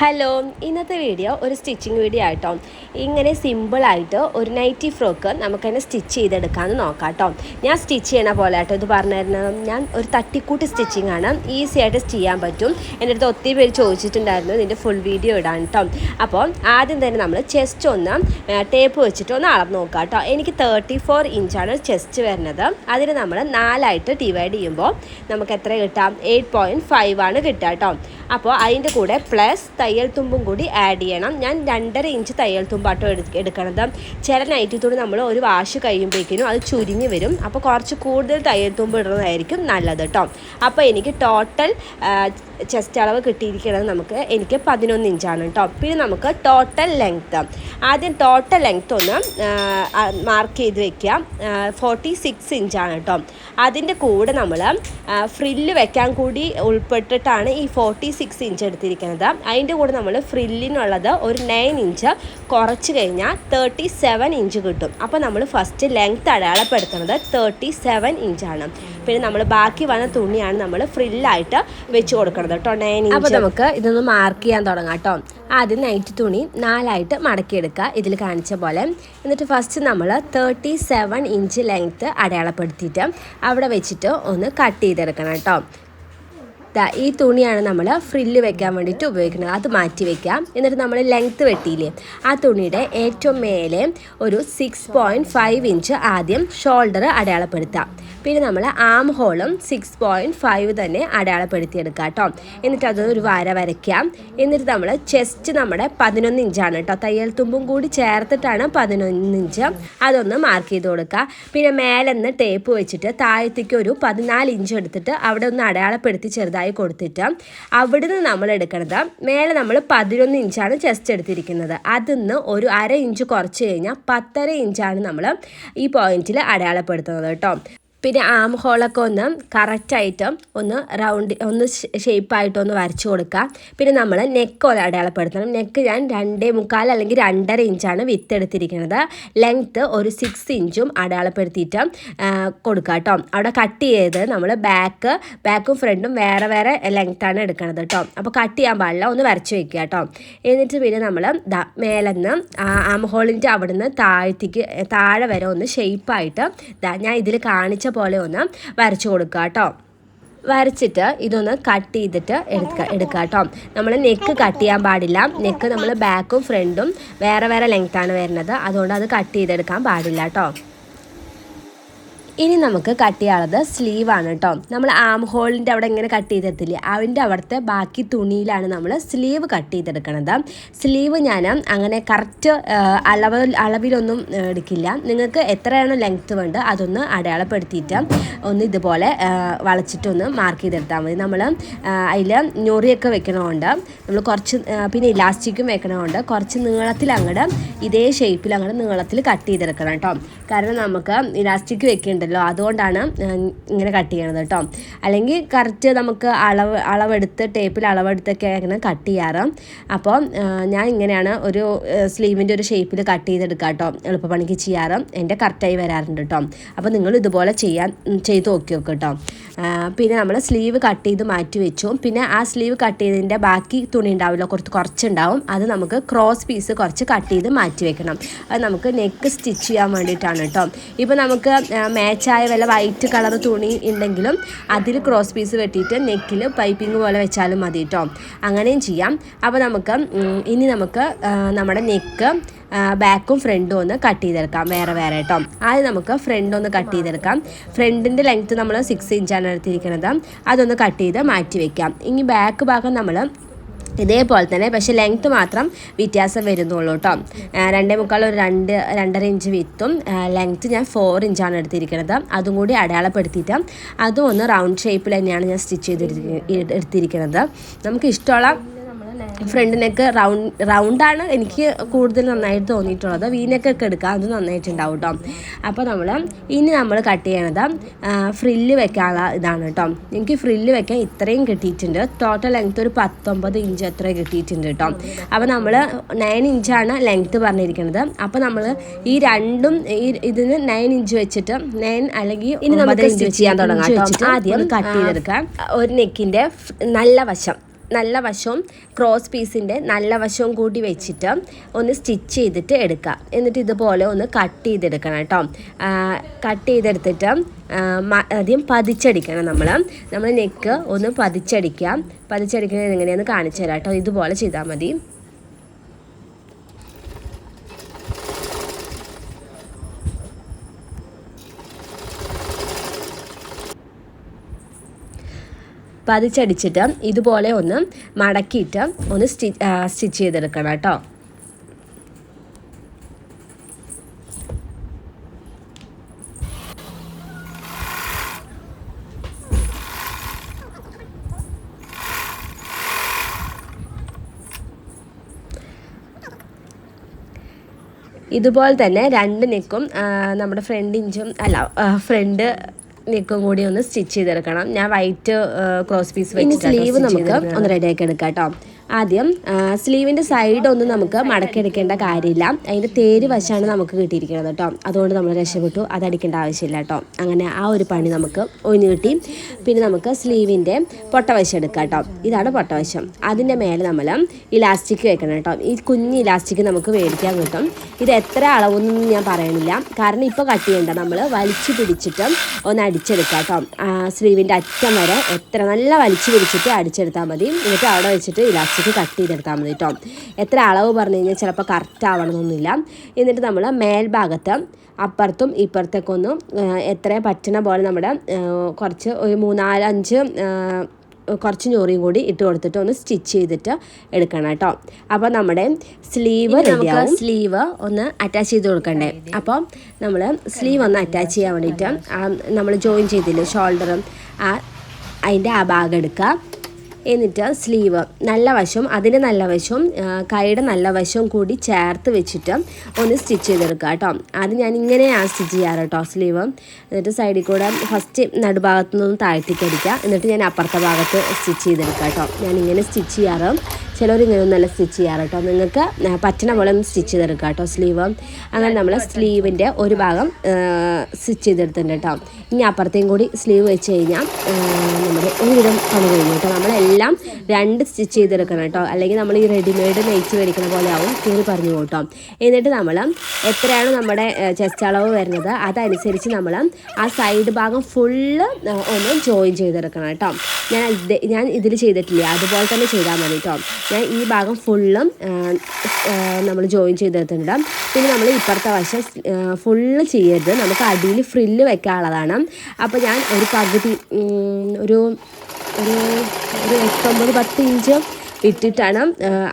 Hello ഇന്നത്തെ video ഒരു stitching video ആയിട്ടോ ഇങ്ങനെ സിമ്പിളായിട്ട് ഒരു നൈറ്റി ഫ്രോക്ക് നമുക്ക് തന്നെ സ്റ്റിച്ച് ചെയ്തെടുക്കാമെന്ന് നോക്കാം കേട്ടോ ഞാൻ സ്റ്റിച്ച് ചെയ്യണ പോലെ ആട്ടോ ഇത് പറഞ്ഞു തരുന്നത് ഞാൻ ഒരു തട്ടിക്കൂട്ട് സ്റ്റിച്ചിങ് ആണ് ഈസി ആയിട്ട് ചെയ്യാൻ പറ്റും. എന്റെ അടുത്ത് ഒത്തിരി പേര് ചോദിച്ചിട്ടുണ്ടായിരുന്നു ഇതിന്റെ ഫുൾ വീഡിയോ ഇടാൻ കേട്ടോ അപ്പോൾ ആദ്യം തന്നെ നമ്മൾ ചെസ്റ്റ് ഒന്ന് ടേപ്പ് വെച്ചിട്ട് ഒന്ന് അളന്ന് നോക്കാം കേട്ടോ എനിക്ക് തേർട്ടി ഫോർ ഇഞ്ചാണ് ചെസ്റ്റ് വരുന്നത്. അതിന് നമ്മൾ നാലായിട്ട് ഡിവൈഡ് ചെയ്യുമ്പോൾ നമുക്ക് എത്ര കിട്ടാം? എയ്റ്റ് പോയിന്റ് ഫൈവ് ആണ് കിട്ടുക കേട്ടോ അപ്പോൾ അതിന്റെ കൂടെ പ്ലസ് തയ്യൽ തുമ്പും കൂടി ആഡ് ചെയ്യണം. ഞാൻ രണ്ടര ഇഞ്ച് തയ്യൽ തുമ്പാട്ടോ എടു എടുക്കണത്. ചില നൈറ്റി തുണി നമ്മൾ ഒരു വാഷ് കഴിയുമ്പോഴേക്കിനും അത് ചുരുങ്ങി വരും. അപ്പോൾ കുറച്ച് കൂടുതൽ തയ്യൽ തുമ്പ് ഇടുന്നതായിരിക്കും നല്ലത് കേട്ടോ. അപ്പോൾ എനിക്ക് ടോട്ടൽ ചെസ്റ്റ് അളവ് കിട്ടിയിരിക്കുന്നത് നമുക്ക് എനിക്ക് പതിനൊന്ന് ഇഞ്ചാണ് കേട്ടോ പിന്നെ നമുക്ക് ടോട്ടൽ ലെങ്ത്ത് ആദ്യം ടോട്ടൽ ലെങ്ത്ത് ഒന്ന് മാർക്ക് ചെയ്ത് വെക്കാം ഫോർട്ടി സിക്സ് ഇഞ്ചാണ് കേട്ടോ അതിന്റെ കൂടെ നമ്മൾ ഫ്രില്ല് വെക്കാൻ കൂടി ഉൾപ്പെട്ടിട്ടാണ് ഈ ഫോർട്ടി സിക്സ് ഇഞ്ച് എടുത്തിരിക്കുന്നത്. അതിന്റെ കൂടെ നമ്മൾ ഫ്രില്ലിനുള്ളത് ഒരു നയൻ ഇഞ്ച് കുറച്ച് കഴിഞ്ഞാൽ തേർട്ടി സെവൻ ഇഞ്ച് കിട്ടും. അപ്പോൾ നമ്മൾ ഫസ്റ്റ് ലെങ്ത്ത് അടയാളപ്പെടുത്തുന്നത് തേർട്ടി സെവൻ ഇഞ്ചാണ്. പിന്നെ നമ്മൾ ബാക്കി വന്ന തുണിയാണ് നമ്മൾ ഫ്രില്ലായിട്ട് വെച്ച് കൊടുക്കുന്നത് കേട്ടോ. Nine inch. അപ്പോൾ നമുക്ക് ഇതൊന്ന് മാർക്ക് ചെയ്യാൻ തുടങ്ങാം കേട്ടോ. ആദ്യം നൈറ്റ് തുണി നാലായിട്ട് മടക്കിയെടുക്കുക. ഇതിൽ കാണിച്ച പോലെ. എന്നിട്ട് ഫസ്റ്റ് നമ്മൾ തേർട്ടി സെവൻ ഇഞ്ച് ലെങ്ത്ത് അടയാളപ്പെടുത്തിയിട്ട് അവിടെ വെച്ചിട്ട് ഒന്ന് കട്ട് ചെയ്തെടുക്കണം കേട്ടോ. ഈ തുണിയാണ് നമ്മൾ ഫ്രില്ല് വെക്കാൻ വേണ്ടിയിട്ട് ഉപയോഗിക്കുന്നത്. അത് മാറ്റി വെക്കാം എന്നിട്ട് നമ്മൾ ലെങ്ത്ത് വെട്ടിയില്ലേ? ആ തുണിയുടെ ഏറ്റവും മേലെ ഒരു സിക്സ് പോയിന്റ് ഫൈവ് ഇഞ്ച് ആദ്യം ഷോൾഡർ അടയാളപ്പെടുത്താം പിന്നെ നമ്മൾ ആം ഹോളും സിക്സ് പോയിന്റ് ഫൈവ് തന്നെ അടയാളപ്പെടുത്തിയെടുക്കാം കേട്ടോ. എന്നിട്ട് അതൊരു വര വരയ്ക്കാം എന്നിട്ട് നമ്മൾ ചെസ്റ്റ് നമ്മുടെ പതിനൊന്ന് ഇഞ്ചാണ് കേട്ടോ. തയ്യൽ തുമ്പും കൂടി ചേർത്തിട്ടാണ് പതിനൊന്ന് ഇഞ്ച് അതൊന്ന് മാർക്ക് ചെയ്ത് കൊടുക്കുക. പിന്നെ മേലെന്ന് ടേപ്പ് വെച്ചിട്ട് താഴത്തേക്ക് ഒരു പതിനാല് ഇഞ്ച് എടുത്തിട്ട് അവിടെ ഒന്ന് അടയാളപ്പെടുത്തി ചെറുതായി കൊടുത്തിട്ട് അവിടുന്ന് നമ്മൾ എടുക്കുന്നത് മേലെ നമ്മൾ പതിനൊന്ന് ഇഞ്ചാണ് ചെസ്റ്റ് എടുത്തിരിക്കുന്നത്. അതിന്ന് ഒരു അര ഇഞ്ച് കുറച്ച് കഴിഞ്ഞാൽ പത്തര ഇഞ്ചാണ് നമ്മൾ ഈ പോയിന്റിൽ അടയാളപ്പെടുത്തുന്നത് കേട്ടോ. പിന്നെ ആം ഹോളൊക്കെ ഒന്ന് കറക്റ്റായിട്ട് ഒന്ന് റൗണ്ട് ഒന്ന് ഷേപ്പായിട്ട് ഒന്ന് വരച്ചു കൊടുക്കുക. പിന്നെ നമ്മൾ നെക്ക് ഒന്ന് അടയാളപ്പെടുത്തണം. നെക്ക് ഞാൻ രണ്ടേ മുക്കാൽ അല്ലെങ്കിൽ രണ്ടര ഇഞ്ചാണ് വിത്ത് എടുത്തിരിക്കുന്നത്. ലെങ്ത്ത് ഒരു സിക്സ് ഇഞ്ചും അടയാളപ്പെടുത്തിയിട്ട് കൊടുക്കുക കേട്ടോ. അവിടെ കട്ട് ചെയ്ത് നമ്മൾ ബാക്ക് ബാക്കും ഫ്രണ്ടും വേറെ വേറെ ലെങ്ത്താണ് എടുക്കുന്നത് കേട്ടോ. അപ്പോൾ കട്ട് ചെയ്യാൻ പാടില്ല. ഒന്ന് വരച്ച് വെക്കുക കേട്ടോ. എന്നിട്ട് പിന്നെ നമ്മൾ മേലെന്ന് ആം ഹോളിന്റെ അവിടുന്ന് താഴത്തേക്ക് താഴെ വരെ ഒന്ന് ഷേപ്പായിട്ട് ഞാൻ ഇതിൽ കാണിച്ച പോലെ ഒന്ന് വരച്ചു കൊടുക്കുക കേട്ടോ വരച്ചിട്ട് ഇതൊന്ന് കട്ട് ചെയ്തിട്ട് എടുക്കുക എടുക്കുക കേട്ടോ നമ്മൾ നെക്ക് കട്ട് ചെയ്യാൻ പാടില്ല. നെക്ക് നമ്മൾ ബാക്കും ഫ്രണ്ടും വേറെ വേറെ ലെങ്ത്താണ് വരുന്നത്. അതുകൊണ്ട് അത് കട്ട് ചെയ്തെടുക്കാൻ പാടില്ല കേട്ടോ ഇനി നമുക്ക് കട്ട് ചെയ്യാനുള്ളത് സ്ലീവാണ് കേട്ടോ നമ്മൾ ആം ഹോളിന്റെ അവിടെ ഇങ്ങനെ കട്ട് ചെയ്തെടുത്തില്ലേ അതിന്റെ അവിടുത്തെ ബാക്കി തുണിയിലാണ് നമ്മൾ സ്ലീവ് കട്ട് ചെയ്തെടുക്കണത്. സ്ലീവ് ഞാൻ അങ്ങനെ കറക്റ്റ് അളവ് അളവിലൊന്നും എടുക്കില്ല. നിങ്ങൾക്ക് എത്രയാണ് ലെങ്ത്ത് വേണ്ട അതൊന്ന് അടയാളപ്പെടുത്തിയിട്ട് ഒന്ന് ഇതുപോലെ വളച്ചിട്ടൊന്ന് മാർക്ക് ചെയ്തെടുത്താൽ മതി. നമ്മൾ അതിൽ ഞൊറിയൊക്കെ വെക്കണമുണ്ട് നമ്മൾ കുറച്ച് പിന്നെ ഇലാസ്റ്റിക്കും വെക്കണമുണ്ട് കുറച്ച് നീളത്തിൽ അങ്ങോട്ട് ഇതേ ഷേപ്പിൽ അങ്ങോട്ട് നീളത്തിൽ കട്ട് ചെയ്തെടുക്കണം കേട്ടോ കാരണം നമുക്ക് ഇലാസ്റ്റിക് വെക്കേണ്ടല്ലോ. അതുകൊണ്ടാണ് ഇങ്ങനെ കട്ട് ചെയ്യണത് കേട്ടോ. അല്ലെങ്കിൽ കറക്റ്റ് നമുക്ക് അളവ് അളവെടുത്ത് ടേപ്പിൽ അളവെടുത്തൊക്കെ ഇങ്ങനെ കട്ട് ചെയ്യാറ്. അപ്പോൾ ഞാൻ ഇങ്ങനെയാണ് ഒരു സ്ലീവിന്റെ ഒരു ഷേപ്പിൽ കട്ട് ചെയ്തെടുക്കുക കേട്ടോ. എളുപ്പപ്പണിക്ക് ചെയ്യാറ്. എന്റെ കറക്റ്റായി വരാറുണ്ട് കേട്ടോ. അപ്പോൾ നിങ്ങൾ ഇതുപോലെ ചെയ്യാൻ ചെയ്ത് നോക്കി നോക്കുക കേട്ടോ. പിന്നെ നമ്മൾ സ്ലീവ് കട്ട് ചെയ്ത് മാറ്റി വെച്ചു. പിന്നെ ആ സ്ലീവ് കട്ട് ചെയ്തതിന്റെ ബാക്കി തുണി ഉണ്ടാവില്ല. കുറച്ച് കുറച്ചുണ്ടാവും. അത് നമുക്ക് ക്രോസ് പീസ് കുറച്ച് കട്ട് ചെയ്ത് മാറ്റി വെക്കണം. അത് നമുക്ക് നെക്ക് സ്റ്റിച്ച് ചെയ്യാൻ വേണ്ടിയിട്ടാണ് കേട്ടോ. ഇപ്പോൾ നമുക്ക് മാച്ചായ വല്ല വൈറ്റ് കളർ തുണി ഉണ്ടെങ്കിലും അതിൽ ക്രോസ് പീസ് വെട്ടിയിട്ട് നെക്കിൽ പൈപ്പിംഗ് പോലെ വെച്ചാലും മതി കേട്ടോ അങ്ങനെയും ചെയ്യാം. അപ്പോൾ നമുക്ക് ഇനി നമുക്ക് നമ്മുടെ നെക്ക് ബാക്കും ഫ്രണ്ടും ഒന്ന് കട്ട് ചെയ്തെടുക്കാം. വേറെ വേറെ കേട്ടോ ആദ്യം നമുക്ക് ഫ്രണ്ട് ഒന്ന് കട്ട് ചെയ്തെടുക്കാം. ഫ്രണ്ടിന്റെ ലെങ്ത്ത് നമ്മൾ സിക്സ് ഇഞ്ചാണ് എടുത്തിരിക്കുന്നത്. അതൊന്ന് കട്ട് ചെയ്ത് മാറ്റി വെക്കാം. ഇനി ബാക്ക് ഭാഗം നമ്മൾ ഇതേപോലെ തന്നെ പക്ഷേ ലെങ്ത്ത് മാത്രം വ്യത്യാസം വരുന്നുള്ളൂ കേട്ടോ രണ്ടേ മുക്കാൽ ഒരു രണ്ട് രണ്ടര ഇഞ്ച് വിത്തും ലെങ്ത്ത് ഞാൻ ഫോർ ഇഞ്ചാണ് എടുത്തിരിക്കുന്നത്. അതും കൂടി അടയാളപ്പെടുത്തിയിട്ട് അതും ഒന്ന് റൗണ്ട് ഷേപ്പിൽ തന്നെയാണ് ഞാൻ സ്റ്റിച്ച് ചെയ്തിരിക്കുന്നത് എടുത്തിരിക്കുന്നത്. നമുക്ക് ഇഷ്ടമുള്ള ഫ്രണ്ട് നെക്ക് റൗണ്ട് റൗണ്ടാണ് എനിക്ക് കൂടുതൽ നന്നായിട്ട് തോന്നിയിട്ടുള്ളത്. വീനെക്കൊക്കെ എടുക്കാം അത് നന്നായിട്ടുണ്ടാവും കേട്ടോ അപ്പോൾ നമ്മൾ ഇനി നമ്മൾ കട്ട് ചെയ്യണത് ഫ്രില്ല് വെക്കാനുള്ള ഇതാണ് കേട്ടോ എനിക്ക് ഫ്രില്ല് വെക്കാൻ ഇത്രയും കിട്ടിയിട്ടുണ്ട്. ടോട്ടൽ ലെങ്ത്ത് ഒരു പത്തൊമ്പത് ഇഞ്ച് അത്ര കിട്ടിയിട്ടുണ്ട് കേട്ടോ അപ്പോൾ നമ്മൾ നയൻ ഇഞ്ചാണ് ലെങ്ത്ത് പറഞ്ഞിരിക്കുന്നത് അപ്പോൾ നമ്മൾ ഈ രണ്ടും ഈ ഇതിന് നയൻ ഇഞ്ച് വെച്ചിട്ട് നയൻ അല്ലെങ്കിൽ ഇനി നമുക്ക് സ്റ്റിച്ച് ചെയ്യാൻ തുടങ്ങാം ആദ്യം കട്ട് ചെയ്തെടുക്കാം. ഒരു നെക്കിന്റെ നല്ല വശം. നല്ല വശവും ക്രോസ് പീസിന്റെ നല്ല വശവും കൂടി വെച്ചിട്ട് ഒന്ന് സ്റ്റിച്ച് ചെയ്തിട്ട് എടുക്കുക. എന്നിട്ട് ഇതുപോലെ ഒന്ന് കട്ട് ചെയ്തെടുക്കണം കേട്ടോ. കട്ട് ചെയ്തെടുത്തിട്ട് ആദ്യം പതിച്ചടിക്കണം നമ്മൾ നമ്മൾ നെക്ക് ഒന്ന് പതിച്ചടിക്കാം പതിച്ചടിക്കുന്നത് എങ്ങനെയാണെന്ന് കാണിച്ചു തരാം കേട്ടോ. ഇതുപോലെ ചെയ്താൽ മതി. പതിച്ചടിച്ചിട്ട് ഇതുപോലെ ഒന്ന് മടക്കിയിട്ട് ഒന്ന് സ്റ്റി സ്റ്റിച്ച് ചെയ്തെടുക്കണം കേട്ടോ. ഇതുപോലെ തന്നെ രണ്ട് നെക്കും നമ്മുടെ ഫ്രണ്ട് ഇഞ്ചും അല്ല ഫ്രണ്ട് നെക്കും കൂടി ഒന്ന് സ്റ്റിച്ച് ചെയ്തെടുക്കണം. ഞാൻ വൈറ്റ് ക്രോസ് പീസ് വെച്ചിട്ട് സ്ലീവ് നമുക്ക് ഒന്ന് റെഡിയാക്കി എടുക്കാം കേട്ടോ ആദ്യം സ്ലീവിന്റെ സൈഡ് ഒന്നും നമുക്ക് മടക്കിയെടുക്കേണ്ട കാര്യമില്ല. അതിന്റെ തേര് വശമാണ് നമുക്ക് കിട്ടിയിരിക്കുന്നത് കേട്ടോ. അതുകൊണ്ട് നമ്മൾ രക്ഷപ്പെട്ടു. അത് അടിക്കേണ്ട ആവശ്യമില്ല കേട്ടോ. അങ്ങനെ ആ ഒരു പണി നമുക്ക് ഒഴിഞ്ഞു കിട്ടി. പിന്നെ നമുക്ക് സ്ലീവിന്റെ പൊട്ടവശം എടുക്കാം കേട്ടോ. ഇതാണ് പൊട്ടവശം. അതിന്റെ മേലെ നമ്മൾ ഇലാസ്റ്റിക് വെക്കണം കേട്ടോ. ഈ കുഞ്ഞ് ഇലാസ്റ്റിക് നമുക്ക് മേടിക്കാൻ കിട്ടും. ഇത് എത്ര അളവൊന്നും ഞാൻ പറയണില്ല. കാരണം ഇപ്പോൾ കട്ട് ചെയ്യേണ്ട. നമ്മൾ വലിച്ചു പിടിച്ചിട്ട് ഒന്ന് അടിച്ചെടുക്കാം കേട്ടോ. സ്ലീവിന്റെ അറ്റം വരെ എത്ര നല്ല വലിച്ചു പിടിച്ചിട്ട് അടിച്ചെടുത്താൽ മതി. എന്നിട്ട് അവിടെ വെച്ചിട്ട് ഇലാസ്റ്റിക് കട്ട് ചെയ്തെടുത്താൽ മതി കേട്ടോ എത്ര അളവ് പറഞ്ഞു കഴിഞ്ഞാൽ ചിലപ്പോൾ കറക്റ്റ് ആവണമെന്നൊന്നുമില്ല എന്നിട്ട് നമ്മൾ മേൽഭാഗത്ത് അപ്പുറത്തും ഇപ്പുറത്തൊക്കെ ഒന്ന് എത്ര പറ്റണ പോലെ നമ്മുടെ കുറച്ച് ഒരു മൂന്നാലഞ്ച് ആ, കുറച്ച് ഞൊറിയും കൂടി ഇട്ട് കൊടുത്തിട്ട് ഒന്ന് സ്റ്റിച്ച് ചെയ്തിട്ട് എടുക്കണം കേട്ടോ അപ്പോൾ നമ്മുടെ സ്ലീവ് റെഡിയാവും സ്ലീവ് ഒന്ന് അറ്റാച്ച് ചെയ്ത് കൊടുക്കണ്ടേ? അപ്പോൾ നമ്മൾ സ്ലീവ് ഒന്ന് അറ്റാച്ച് ചെയ്യാൻ വേണ്ടിയിട്ട് നമ്മൾ ജോയിൻ ചെയ്തില്ലേ ഷോൾഡറും ആ അതിന്റെ ആ ഭാഗം എടുക്കുക. എന്നിട്ട് സ്ലീവ് നല്ല വശവും അതിന് നല്ല വശവും കൈയുടെ നല്ല വശവും കൂടി ചേർത്ത് വെച്ചിട്ട് ഒന്ന് സ്റ്റിച്ച് ചെയ്തെടുക്കുക കേട്ടോ. അത് ഞാൻ ഇങ്ങനെയാണ് സ്റ്റിച്ച് ചെയ്യാറ് കേട്ടോ സ്ലീവ് എന്നിട്ട് സൈഡിൽ കൂടെ ഫസ്റ്റ് നടുഭാഗത്തു നിന്ന് താഴ്ത്തിക്ക് എന്നിട്ട് ഞാൻ അപ്പുറത്തെ ഭാഗത്ത് സ്റ്റിച്ച് ചെയ്തെടുക്കുക കേട്ടോ. ഞാൻ ഇങ്ങനെ സ്റ്റിച്ച് ചെയ്യാറ്. ചിലർ ഇങ്ങനെ നല്ല സ്റ്റിച്ച് ചെയ്യാറ് കേട്ടോ. നിങ്ങൾക്ക് പറ്റണ പോലെ ഒന്ന് സ്റ്റിച്ച് ചെയ്തെടുക്കുക കേട്ടോ സ്ലീവ്. അങ്ങനെ നമ്മൾ സ്ലീവിന്റെ ഒരു ഭാഗം സ്റ്റിച്ച് ചെയ്തെടുത്തിട്ടുണ്ട് കേട്ടോ. ഇനി അപ്പുറത്തേയും കൂടി സ്ലീവ് വെച്ച് കഴിഞ്ഞാൽ നമ്മുടെ ഒരുവിധം പണി കഴിഞ്ഞു കേട്ടോ. നമ്മളെല്ലാം രണ്ട് സ്റ്റിച്ച് ചെയ്തെടുക്കണം കേട്ടോ. അല്ലെങ്കിൽ നമ്മൾ ഈ റെഡിമെയ്ഡ് നെയ്ച്ച് മേടിക്കുന്ന പോലെ ആവും കീറി പറഞ്ഞു കേട്ടോ. എന്നിട്ട് നമ്മൾ എത്രയാണ് നമ്മുടെ ചെസ്റ്റ് അളവ് വരുന്നത് അതനുസരിച്ച് നമ്മൾ ആ സൈഡ് ഭാഗം ഫുള്ള് ഒന്ന് ജോയിൻ ചെയ്തെടുക്കണം കേട്ടോ. ഞാൻ ഞാൻ ഇതിൽ ചെയ്തിട്ടില്ല? അതുപോലെ തന്നെ ചെയ്താൽ മതി കേട്ടോ. ഞാൻ ഈ ഭാഗം ഫുള്ളും നമ്മൾ ജോയിൻ ചെയ്തെടുത്തിട്ടുണ്ട് പിന്നെ നമ്മൾ ഇപ്പുറത്തെ വശം ഫുള്ള് ചെയ്യരുത്. നമുക്ക് അടിയിൽ ഫ്രില്ല് വെക്കാനുള്ളതാണ് അപ്പോൾ ഞാൻ ഒരു പകുതി ഒരു ഒരു ഒരു എട്ടൊമ്പത് പത്ത് ഇഞ്ച് ഇട്ടിട്ടാണ്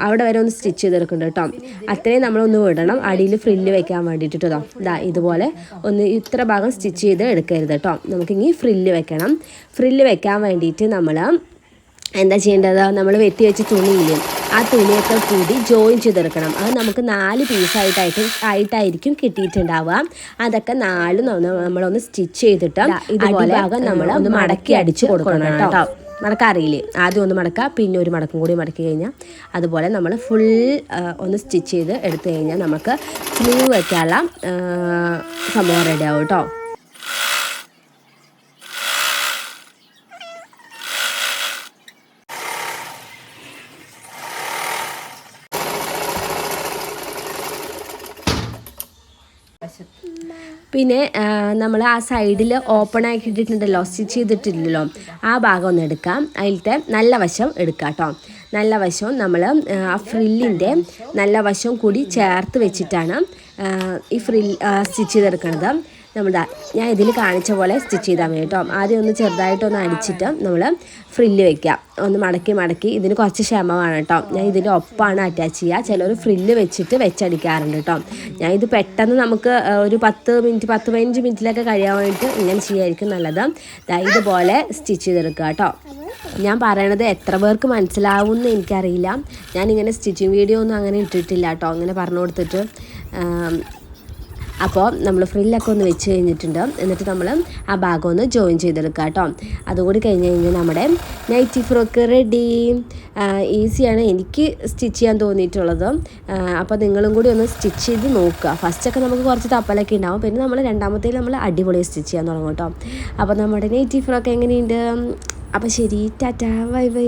അവിടെ വരെ ഒന്ന് സ്റ്റിച്ച് ചെയ്തെടുക്കേണ്ടത് കേട്ടോ. അത്രയും നമ്മളൊന്ന് വിടണം. അടിയിൽ ഫ്രില്ല് വെക്കാൻ വേണ്ടിയിട്ട് കേട്ടോ. ഇതാ ഇതുപോലെ ഒന്ന് ഇത്ര ഭാഗം സ്റ്റിച്ച് ചെയ്ത് എടുക്കരുത് കേട്ടോ. നമുക്കിനി ഫ്രില്ല് വെക്കണം. ഫ്രില്ല് വെക്കാൻ വേണ്ടിയിട്ട് നമ്മൾ എന്താ ചെയ്യേണ്ടത്? നമ്മൾ വെട്ടി വെച്ച തുണിയില്ലേ ആ തുണിയൊക്കെ കൂടി ജോയിൻ ചെയ്തെടുക്കണം. അത് നമുക്ക് നാല് പീസായിട്ടായിട്ട് ആയിട്ടായിരിക്കും കിട്ടിയിട്ടുണ്ടാവുക. അതൊക്കെ നാലും നമ്മ- നമ്മളൊന്ന് സ്റ്റിച്ച് ചെയ്തിട്ട് ഇതുപോലെ ഭാഗം നമ്മൾ ഒന്ന് മടക്കി അടിച്ച് കൊടുക്കണം കേട്ടോ. മടക്കാറിയില്ലേ ആദ്യം ഒന്ന് മടക്കുക പിന്നെ ഒരു മടക്കും കൂടി മടക്കി കഴിഞ്ഞാൽ അതുപോലെ നമ്മൾ ഫുൾ ഒന്ന് സ്റ്റിച്ച് ചെയ്ത് എടുത്തു കഴിഞ്ഞാൽ നമുക്ക് സ്ലീവ് വയ്ക്കാനുള്ള സംഭവം റെഡി ആവും കേട്ടോ. പിന്നെ നമ്മൾ ആ സൈഡിൽ ഓപ്പൺ ആക്കിയിട്ടുണ്ടല്ലോ സ്റ്റിച്ച് ചെയ്തിട്ടില്ലല്ലോ. ആ ഭാഗം ഒന്ന് എടുക്കാം. അതിലത്തെ നല്ല വശം എടുക്കാം കേട്ടോ നല്ല വശവും നമ്മൾ ആ ഫ്രില്ലിന്റെ നല്ല വശവും കൂടി ചേർത്ത് വെച്ചിട്ടാണ് ഈ ഫ്രിൽ സ്റ്റിച്ച് ചെയ്തെടുക്കുന്നത് നമ്മൾ ഞാൻ ഇതിൽ കാണിച്ച പോലെ സ്റ്റിച്ച് ചെയ്താൽ മതി കേട്ടോ. ആദ്യം ഒന്ന് ചെറുതായിട്ടൊന്ന് അടിച്ചിട്ട് നമ്മൾ ഫ്രില്ല് വെക്കാം ഒന്ന് മടക്കി മടക്കി ഇതിന് കുറച്ച് ക്ഷമമാണ് കേട്ടോ. ഞാൻ ഇതിന്റെ ഒപ്പാണ് അറ്റാച്ച് ചെയ്യുക ചിലർ ഫ്രില്ല് വെച്ചിട്ട് വെച്ചടിക്കാറുണ്ട് കേട്ടോ. ഞാൻ ഇത് പെട്ടെന്ന് നമുക്ക് ഒരു പത്ത് മിനിറ്റ് പത്ത് പതിനഞ്ച് മിനിറ്റിലൊക്കെ കഴിയാൻ വേണ്ടിയിട്ട് ഇങ്ങനെ ചെയ്യായിരിക്കും നല്ലത്. ഇതുപോലെ സ്റ്റിച്ച് ചെയ്തെടുക്കുക കേട്ടോ. ഞാൻ പറയണത് എത്ര പേർക്ക് മനസ്സിലാവും എന്ന് എനിക്കറിയില്ല. ഞാനിങ്ങനെ സ്റ്റിച്ചിങ് വീഡിയോ ഒന്നും അങ്ങനെ ഇട്ടിട്ടില്ല കേട്ടോ. അങ്ങനെ പറഞ്ഞു കൊടുത്തിട്ട് അപ്പോൾ നമ്മൾ ഫ്രില്ലൊക്കെ ഒന്ന് വെച്ച് കഴിഞ്ഞിട്ടുണ്ട്. എന്നിട്ട് നമ്മൾ ആ ഭാഗം ഒന്ന് ജോയിൻ ചെയ്തെടുക്കുക കേട്ടോ അതുകൂടി കഴിഞ്ഞ് കഴിഞ്ഞാൽ നമ്മുടെ നൈറ്റി ഫ്രോക്ക് റെഡി ഈസിയാണ് എനിക്ക് സ്റ്റിച്ച് ചെയ്യാൻ തോന്നിയിട്ടുള്ളത്. അപ്പോൾ നിങ്ങളും കൂടി ഒന്ന് സ്റ്റിച്ച് ചെയ്ത് നോക്കുക. ഫസ്റ്റൊക്കെ നമുക്ക് കുറച്ച് തപ്പലൊക്കെ ഉണ്ടാവും. പിന്നെ നമ്മൾ രണ്ടാമത്തേൽ നമ്മൾ അടിപൊളി സ്റ്റിച്ച് ചെയ്യാൻ തുടങ്ങും കേട്ടോ അപ്പോൾ നമ്മുടെ നൈറ്റി ഫ്രോക്ക് എങ്ങനെയുണ്ട്? അപ്പോൾ ശരി. ടാറ്റാ. Bye bye.